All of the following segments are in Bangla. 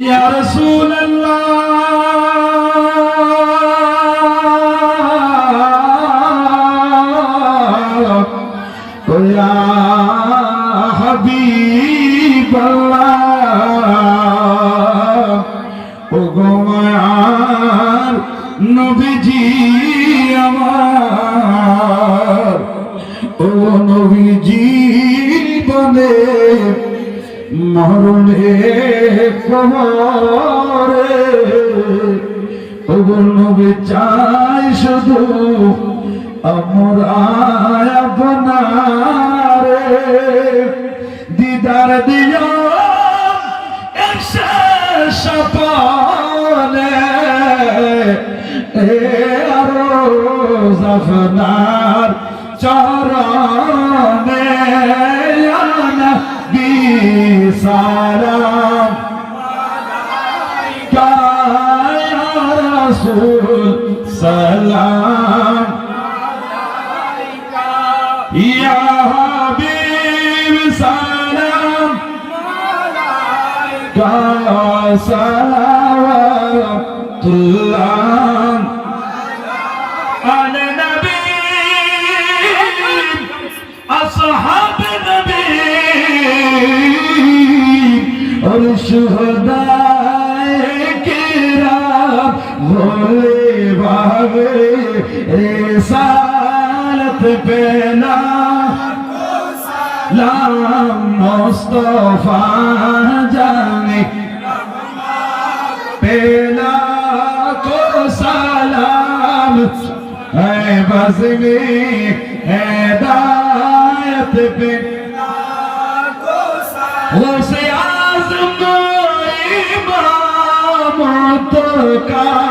يا رسول الله يا حبيب الله ওগোমায়ার নবীজি আমার ও নবীজি বলে মরণে কমরে ওগুলো নবী চাই শুধু আমরা আপনারে দিদার দিও সপনে আরও জফনার চরণে। রাসূল সালাম ইয়া হাবিব সালাম। আলাইকা সালাওয়াতুল্লাহ। আলা নবী। আসহাব নবী। আর শুহদা भोले बाबरे रिसालत पे नाम मुस्तफा जाने पेला को सलाम है बजने हैदायत पे उसे आजम इमाम तो का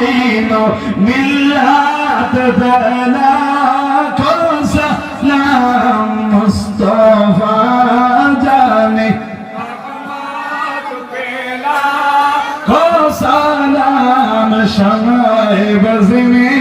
الدين ملة ذناك وسلام مصطفى جاني سلام شمائي بزمين